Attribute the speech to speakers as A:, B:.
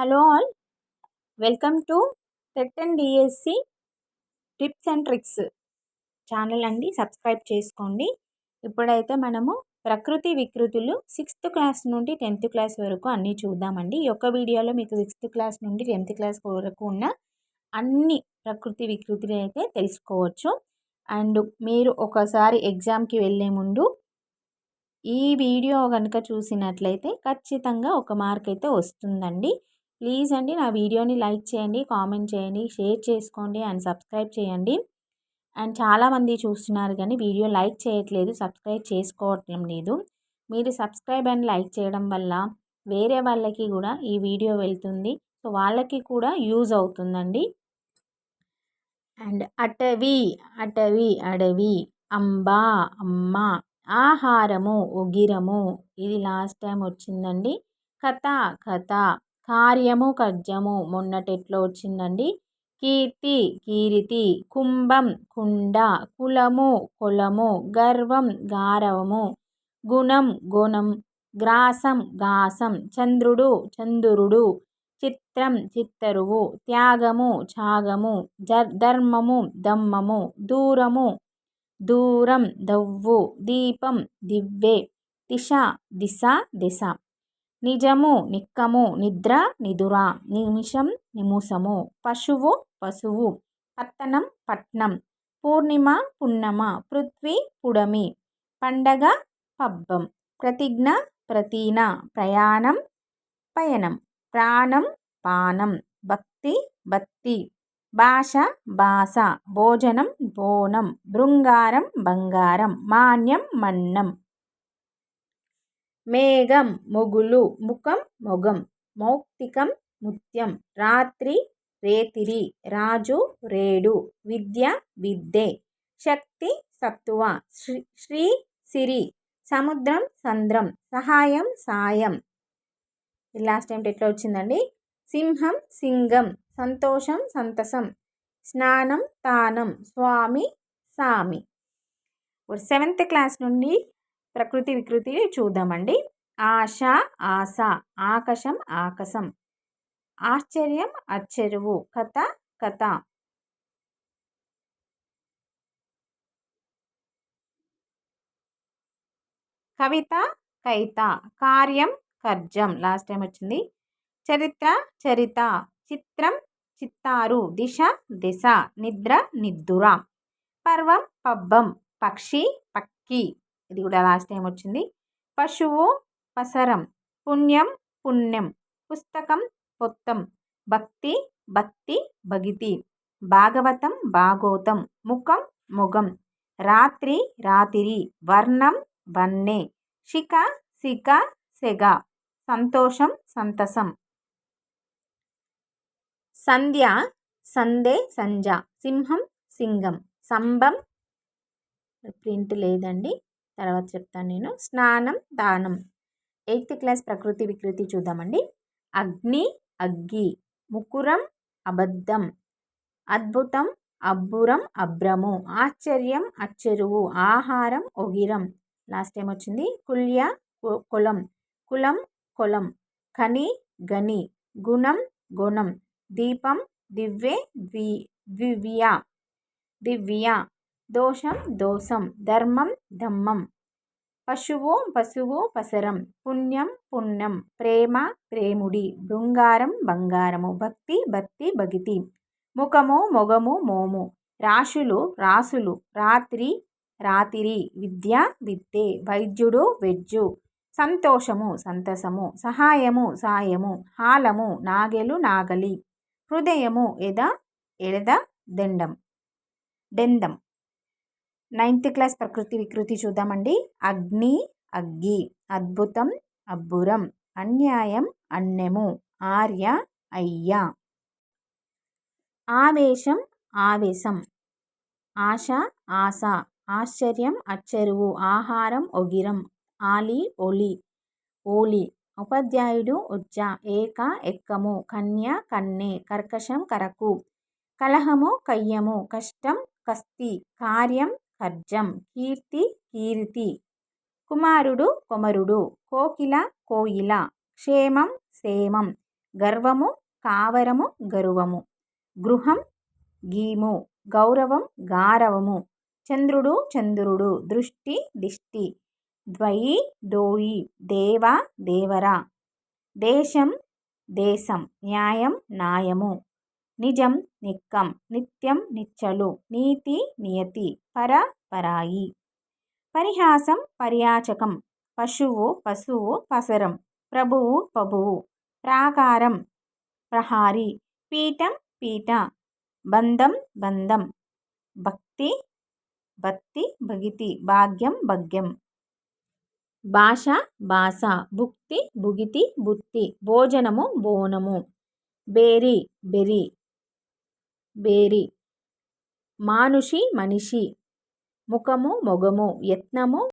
A: Hello all welcome to TET and DSC tips and tricks channel అండి. Subscribe చేసుకోండి. ఇప్పుడైతే మనము ప్రకృతి వికృతులు సిక్స్త్ క్లాస్ నుండి టెన్త్ క్లాస్ వరకు అన్నీ చూద్దామండి. ఈ యొక్క వీడియోలో మీకు సిక్స్త్ క్లాస్ నుండి టెన్త్ క్లాస్ వరకు ఉన్న అన్ని ప్రకృతి వికృతులు అయితే తెలుసుకోవచ్చు. అండ్ మీరు ఒకసారి ఎగ్జామ్కి వెళ్ళే ముందు ఈ వీడియో కనుక చూసినట్లయితే ఖచ్చితంగా ఒక మార్క్ అయితే వస్తుందండి. ప్లీజ్ అండి నా వీడియోని లైక్ చేయండి కామెంట్ చేయండి షేర్ చేసుకోండి అండ్ సబ్స్క్రైబ్ చేయండి. అండ్ చాలామంది చూస్తున్నారు కానీ వీడియో లైక్ చేయట్లేదు సబ్స్క్రైబ్ చేసుకోవటం లేదు. మీరు సబ్స్క్రైబ్ అండ్ లైక్ చేయడం వల్ల వేరే వాళ్ళకి కూడా ఈ వీడియో వెళ్తుంది. సో వాళ్ళకి కూడా యూజ్ అవుతుందండి. అండ్ అటవి అటవి అడవి అంబా అమ్మ ఆహారము ఉగిరము ఇది లాస్ట్ టైం వచ్చిందండి. కథ కథ. కార్యము కర్జము మొన్నటెట్లో వచ్చిందండి. కీర్తి కీరితి కుంభం కుండ కులము కులము గర్వం గారవము గుణం గుణం గ్రాసం గాసం చంద్రుడు చంద్రుడు చిత్రం చిత్తరువు త్యాగము ఛాగము ధర్మము దమ్మము దూరము దూరం దవ్వు దీపం దివ్వే దిశ దిశ దిశ. నిజము నిక్కము నిద్ర నిదుర నిమిషం నిముసము పశువు పశువు పత్తనం పట్నం పూర్ణిమ పున్నమ పృథ్వీ పుడమి పండగ పబ్బం ప్రతిజ్ఞ ప్రతీన ప్రయాణం పయనం ప్రాణం పానం భక్తి భక్తి భాష భాష భోజనం బోనం బృంగారం బంగారం మాన్యం మన్నం మేఘం మొగులు ముఖం మొగం మౌక్తికం ముత్యం రాత్రి రేతిరి రాజు రేడు విద్య విద్దే శక్తి సత్తువ శ్రీ శ్రీ సిరి సముద్రం సంద్రం సహాయం సాయం. లాస్ట్ టైం ఎట్లా వచ్చిందండి. సింహం సింగం సంతోషం సంతసం స్నానం తానం స్వామి సామి. సెవెంత్ క్లాస్ నుండి ప్రకృతి వికృతి చూద్దామండి. ఆశ ఆశ ఆకాశం ఆకాశం. ఆశ్చర్యం అచ్చరువు. కథ కథ. కవిత కైత కార్యం కర్జం. లాస్ట్ టైం వచ్చింది. చరిత్ర చరిత. చిత్రం చిత్తారు. దిశ దిశ. నిద్ర నిద్దుర. పర్వం పబ్బం. పక్షి పక్కి. ఇది కూడా లాస్ట్ టైం వచ్చింది. పశువు పసరం పుణ్యం పుణ్యం పుస్తకం పొత్తం భక్తి భక్తి భగితి భాగవతం భాగోతం ముఖం ముఖం రాత్రి రాతిరి వర్ణం వన్నే శిఖ శిఖ సెగ సంతోషం సంతసం. సంధ్య సందే సంజ సింహం సింగం సంభం ప్రింట్ లేదండి. తర్వాత చెప్తాను నేను. స్నానం దానం. ఎయిత్ క్లాస్ ప్రకృతి వికృతి చూద్దామండి. అగ్ని అగ్గి. ముకురం అబద్ధం. అద్భుతం అబ్బురం అభ్రము ఆశ్చర్యం అచ్చెరువు. ఆహారం ఒగిరం. లాస్ట్ టైం వచ్చింది. కుల్య కులం. కులం కొలం. కని గని. గుణం గుణం. దీపం దివ్వే ద్వి దివ్య దివ్య. దోషం దోషం ధర్మం ధమ్మం పశువు పశువు పసరం పుణ్యం పుణ్యం ప్రేమ ప్రేముడి బృంగారం బంగారము భక్తి భక్తి భగితి. ముఖము మొగము మోము రాశులు రాసులు రాత్రి రాతిరి విద్య విద్యే వైద్యుడు వెజ్జు. సంతోషము సంతసము సహాయము సాయము హాలము నాగెలు నాగలి హృదయము ఎద ఎడద దెండం. డెందం నైన్త్ క్లాస్ ప్రకృతి వికృతి చూద్దామండి. అగ్ని అగ్గి అద్భుతం అబ్బురం అన్యాయం అన్నెము ఆర్య అయ్య. ఆవేశం ఆవేశం. ఆశ ఆశ. ఆశ్చర్యం అచ్చరువు. ఆహారం ఒగిరం. ఆలి ఒలి. ఓలి. ఉపాధ్యాయుడు ఉజ్జ. ఏక ఎక్కము. కన్య కన్నె. కర్కశం కరకు. కలహము కయ్యము. కష్టం కస్తి. కార్యం ఖర్జం కీర్తి కీర్తి. కుమారుడు కొమరుడు. కోకిల కోయిల. క్షేమం సేమం గర్వము కావరము గరువము. గృహం గీము. గౌరవం గారవము. చంద్రుడు చంద్రుడు. దృష్టి దిష్టి. ద్వయి దోయి దేవ దేవర. దేశం దేశం. న్యాయం న్యాయము. నిజం నిక్కం నిత్యం నిచ్చలు నీతి నియతి పర పరాయి. పరిహాసం పర్యాచకం పశువు పశువు పసరం ప్రభువు పబువు ప్రాకారం ప్రహారి పీఠం పీఠ బంధం బంధం భక్తి భక్తి భగితి భాగ్యం భగ్యం. భాష భాష భుక్తి భుగితి బుత్తి భోజనము బోనము బేరి బెరి బేరి. మానుషి మనిషి. ముఖము మొగము యత్నము